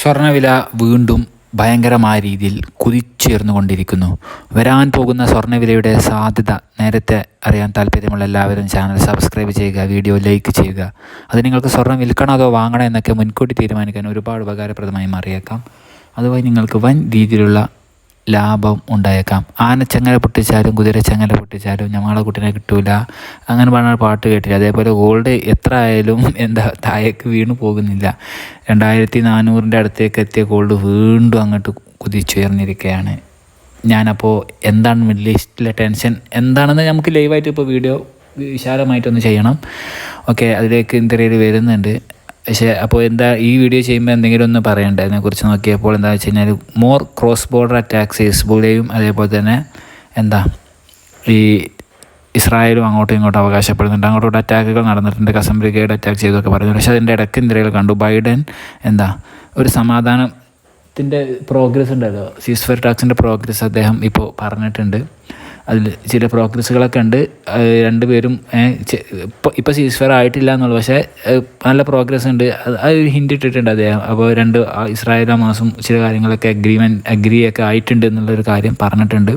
സ്വർണവില വീണ്ടും ഭയങ്കരമായ രീതിയിൽ കുതിച്ചുയർന്നുകൊണ്ടിരിക്കുന്നു വരാൻ പോകുന്ന സ്വർണവിലയുടെ സാധ്യത നേരത്തെ അറിയാൻ താല്പര്യമുള്ള എല്ലാവരും ചാനൽ സബ്സ്ക്രൈബ് ചെയ്യുക വീഡിയോ ലൈക്ക് ചെയ്യുക. അത് നിങ്ങൾക്ക് സ്വർണം വിൽക്കണം അതോ വാങ്ങണം എന്നൊക്കെ മുൻകൂട്ടി തീരുമാനിക്കാൻ ഒരുപാട് ഉപകാരപ്രദമായി മാറിയേക്കാം. അതുവഴി നിങ്ങൾക്ക് വൻ രീതിയിലുള്ള ലാഭം ഉണ്ടായേക്കാം. ആനച്ചങ്ങല പൊട്ടിച്ചാലും കുതിരച്ചങ്ങല പൊട്ടിച്ചാലും ഞമ്മളെ കുട്ടീനെ കിട്ടൂല. അങ്ങനെ പറഞ്ഞ പാട്ട് കേട്ടില്ല. അതേപോലെ ഗോൾഡ് എത്ര ആയാലും എന്താ താഴേക്ക് വീണു പോകുന്നില്ല. രണ്ടായിരത്തി നാനൂറിന്റെ അടുത്തേക്ക് എത്തിയ ഗോൾഡ് വീണ്ടും അങ്ങോട്ട് കുതിച്ചുയർന്നിരിക്കുകയാണ് ഞാനപ്പോൾ എന്താണ് മിഡിൽ ഈസ്റ്റിലെ ടെൻഷൻ എന്താണെന്ന് നമുക്ക് ലൈവായിട്ട് ഇപ്പോൾ വീഡിയോ വിശാലമായിട്ടൊന്ന് ചെയ്യണം. ഓക്കെ അതിലേക്ക് ഇന്ത്യയിൽ വരുന്നുണ്ട്. പക്ഷേ അപ്പോൾ എന്താ ഈ വീഡിയോ ചെയ്യുമ്പോൾ എന്തെങ്കിലും ഒന്ന് പറയണ്ടേ? അതിനെക്കുറിച്ച് നോക്കിയപ്പോൾ എന്താ വെച്ച് കഴിഞ്ഞാൽ മോർ ക്രോസ് ബോർഡർ അറ്റാക്സ് ഹിസ്ബുള്ളയും അതേപോലെ തന്നെ എന്താ ഈ ഇസ്രായേലും അങ്ങോട്ടും ഇങ്ങോട്ടും അവകാശപ്പെടുന്നുണ്ട്. അങ്ങോട്ടും അറ്റാക്കുകൾ നടന്നിട്ടുണ്ട്. കസം ബ്രിഗേഡ് അറ്റാക്ക് ചെയ്തൊക്കെ പറഞ്ഞു പക്ഷേ അതിന്റെ ഇടയ്ക്ക് ഇന്ത്യയിൽ കണ്ടു ബൈഡൻ എന്താ ഒരു സമാധാനത്തിന്റെ പ്രോഗ്രസ് ഉണ്ടല്ലോ. സീസ്ഫയർ ടാക്സിന്റെ പ്രോഗ്രസ് അദ്ദേഹം ഇപ്പോൾ പറഞ്ഞിട്ടുണ്ട്. അതിൽ ചില പ്രോഗ്രസ്സുകളൊക്കെ ഉണ്ട്. രണ്ട് രണ്ടുപേരും ഇപ്പോൾ ഇപ്പോൾ സീസ്ഫയർ ആയിട്ടില്ല എന്നുള്ളു. പക്ഷേ നല്ല പ്രോഗ്രസ് ഉണ്ട്. അത് ഒരു ഹിന്റ് ഇട്ടിട്ടുണ്ട് അദ്ദേഹം. അപ്പോൾ രണ്ട് ഇസ്രായേൽ മാസം ചില കാര്യങ്ങളൊക്കെ അഗ്രിമെന്റ് അഗ്രി ഒക്കെ ആയിട്ടുണ്ട് എന്നുള്ളൊരു കാര്യം പറഞ്ഞിട്ടുണ്ട്.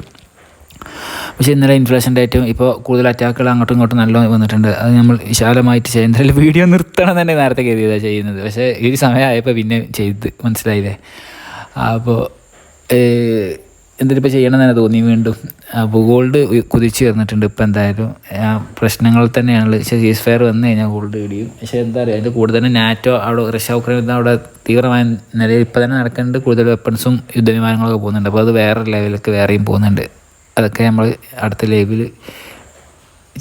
പക്ഷേ ഇന്നലെ ഇൻഫ്ലേഷൻ ഡേറ്റും ഇപ്പോൾ കൂടുതൽ അറ്റാക്കുകൾ അങ്ങോട്ടും ഇങ്ങോട്ടും നല്ല വന്നിട്ടുണ്ട്. അത് നമ്മൾ വിശാലമായിട്ട് ചെയ്യുന്ന വീഡിയോ നിർത്തണം തന്നെ നേരത്തെ കരുതിയതാണ് ചെയ്യുന്നത്. പക്ഷേ ഈ സമയമായപ്പോൾ പിന്നെ ചെയ്ത് മനസ്സിലായില്ലേ? അപ്പോൾ എന്തിനിപ്പോൾ ചെയ്യണമെന്നാണ് തന്നെ വീണ്ടും. അപ്പോൾ ഗോൾഡ് കുതിച്ച് വന്നിട്ടുണ്ട് ഇപ്പോൾ എന്തായാലും. ആ പ്രശ്നങ്ങൾ തന്നെയാണ്. പക്ഷേ സീസ് ഫയർ വന്നു കഴിഞ്ഞാൽ ഗോൾഡ് ഇടിയും. പക്ഷേ എന്താ പറയുക അതിന്റെ കൂടുതൽ തന്നെ നാറ്റോ അവിടെ റഷ്യ ഉക്രൈൻ യുദ്ധം അവിടെ തീവ്രമായ നിലയിൽ ഇപ്പോൾ തന്നെ നടക്കുന്നുണ്ട്. കൂടുതൽ വെപ്പൺസും യുദ്ധവിമാനങ്ങളൊക്കെ പോകുന്നുണ്ട്. അപ്പോൾ അത് വേറെ ലെവലിലേക്ക് വേറെയും പോകുന്നുണ്ട്. അതൊക്കെ നമ്മൾ അടുത്ത ലൈവിൽ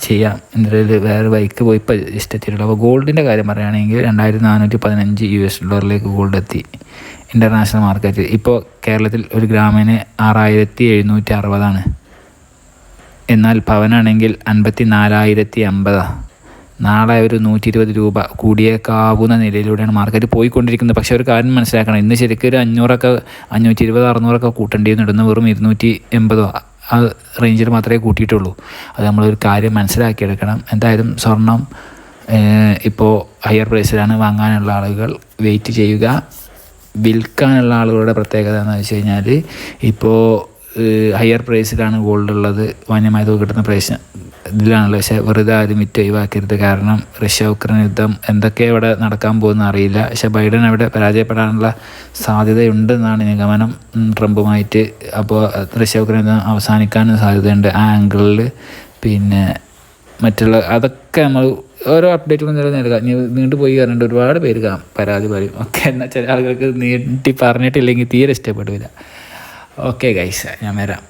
ചെയ്യാം. എന്തായാലും വേറെ ബൈക്ക് പോയി ഇപ്പോൾ ജസ്റ്റ് എത്തിയിട്ടുള്ളൂ അപ്പോൾ ഗോൾഡിന്റെ കാര്യം പറയുകയാണെങ്കിൽ രണ്ടായിരത്തി നാനൂറ്റി പതിനഞ്ച് യു എസ് ഡോളറിലേക്ക് ഗോൾഡ് എത്തി. ഇന്റർനാഷണൽ മാർക്കറ്റ് ഇപ്പോൾ കേരളത്തിൽ ഒരു ഗ്രാമിന് ആറായിരത്തി എഴുന്നൂറ്റി അറുപതാണ് എന്നാൽ പവനാണെങ്കിൽ അൻപത്തി നാലായിരത്തി അമ്പതാണ് നാളെ ഒരു നൂറ്റി ഇരുപത് രൂപ കൂടിയേക്കാവുന്ന നിലയിലൂടെയാണ് മാർക്കറ്റ് പോയിക്കൊണ്ടിരിക്കുന്നത്. പക്ഷേ ഒരു കാര്യം മനസ്സിലാക്കണം. ഇന്ന് ശരിക്കും ഒരു അഞ്ഞൂറൊക്കെ അഞ്ഞൂറ്റി ഇരുപത് അറുന്നൂറൊക്കെ കൂട്ടേണ്ടി വന്നിടുന്ന. വെറും ഇരുന്നൂറ്റി എൺപതോ ആ റേഞ്ചിൽ മാത്രമേ കൂട്ടിയിട്ടുള്ളൂ. അത് നമ്മളൊരു കാര്യം മനസ്സിലാക്കിയെടുക്കണം. എന്തായാലും സ്വർണം ഇപ്പോൾ ഹയർ പ്രൈസിലാണ് വാങ്ങാനുള്ള ആളുകൾ വെയിറ്റ് ചെയ്യുക. വിൽക്കാനുള്ള ആളുകളുടെ പ്രത്യേകത എന്ന് വെച്ച് കഴിഞ്ഞാൽ ഇപ്പോൾ ഹയർ പ്രൈസിലാണ് ഗോൾഡ് ഉള്ളത്. മാന്യമായ തുക കിട്ടുന്ന പ്രൈസ് ഇതിലാണല്ലോ. പക്ഷേ വെറുതെ ആരും വിറ്റ് ഒഴിവാക്കരുത്. കാരണം റഷ്യ ഉക്രൈൻ യുദ്ധം എന്തൊക്കെ ഇവിടെ നടക്കാൻ പോകുന്ന അറിയില്ല. പക്ഷേ ബൈഡൻ അവിടെ പരാജയപ്പെടാനുള്ള സാധ്യതയുണ്ടെന്നാണ് നിഗമനം ട്രംപുമായിട്ട് അപ്പോൾ റഷ്യ ഉക്രൈൻ യുദ്ധം അവസാനിക്കാനും സാധ്യതയുണ്ട്. ആ ആംഗിളിൽ പിന്നെ മറ്റുള്ള അതൊക്കെ നമ്മൾ ഓരോ അപ്ഡേറ്റുകളും ചില നേടുക നീണ്ടു പോയി പറഞ്ഞിട്ട് ഒരുപാട് പേര് പരാതി പറയും. ഒക്കെ എന്നാൽ ചില ആളുകൾക്ക് നീട്ടി പറഞ്ഞിട്ടില്ലെങ്കിൽ തീരെ ഇഷ്ടപ്പെടില്ല. ഓക്കെ ഗൈസ് ഞാൻ വരാം.